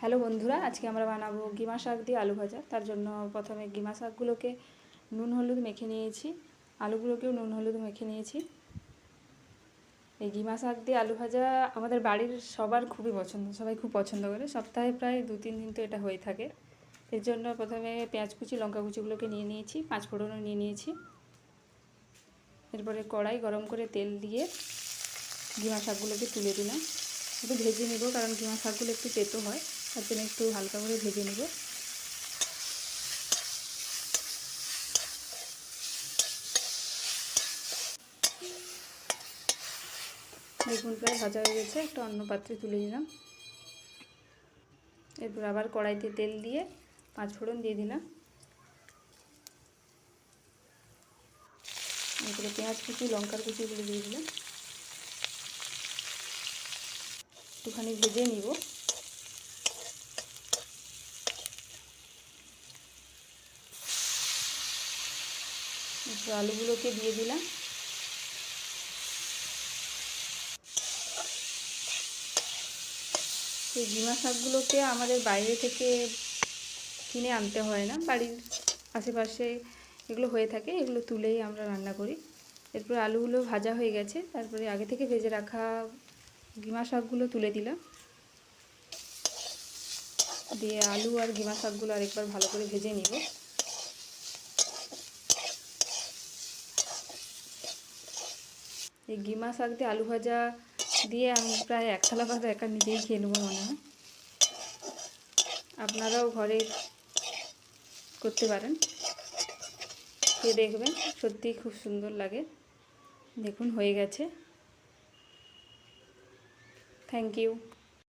Hello বন্ধুরা, আজকে আমরা বানাবো গিমা শাক দিয়ে আলু ভাজা। তার জন্য প্রথমে গিমা শাকগুলোকে নুন হলুদ মেখে নিয়েছি। আলুগুলোকেও নুন হলুদ মেখে নিয়েছি। এই গিমা শাক দিয়ে আলু ভাজা আমাদের বাড়ির সবার খুবই পছন্দ, সবাই খুব পছন্দ করে। সপ্তাহে প্রায় দু তিন দিন তো এটা হয়ে থাকে। এর জন্য প্রথমে পেঁয়াজ কুচি, লঙ্কা কুচিগুলোকে নিয়ে নিয়েছি, পাঁচ ফোড়নও নিয়ে নিয়েছি। এরপরে কড়াই গরম করে তেল দিয়ে গিমা শাকগুলোকে তুলে দিলাম। একটু ভেজে নেব, কারণ গিমা শাকগুলো একটু তেতো হয়। তার জন্য একটু হালকা করে ভেজে নেব। দেখুন, প্রায় ভাজা হয়ে গেছে। একটা অন্য পাত্রে তুলে দিলাম এরপর আবার কড়াইতে তেল দিয়ে পাঁচ ফোড়ন দিয়ে দিলাম। এরপরে পেঁয়াজ কুচি, লঙ্কার কুচিগুলো দিয়ে দিলাম। একটুখানি ভেজে নিব। আলুগুলোকে দিয়ে দিলাম। এই ডিমা শাকগুলোকে আমাদের বাইরে থেকে কিনে আনতে হয় না, বাড়ির আশেপাশে এগুলো হয়ে থাকে, এগুলো তুলেই আমরা রান্না করি। এরপর আলুগুলো ভাজা হয়ে গেছে, তারপরে আগে থেকে ভেজে রাখা গিমা শাকগুলো তুলে দিলাম। দিয়ে আলু আর গিমা শাকগুলো আরেকবার ভালো করে ভেজে নিব। এই গিমা শাক দিয়ে আলু ভাজা দিয়ে আমি প্রায় এক থালা ভাত একা নিজেই খেয়ে নেব মনে হয়। আপনারাও ঘরে করতে পারেন। খেয়ে দেখবেন সত্যিই খুব সুন্দর লাগে। দেখুন, হয়ে গেছে। Thank you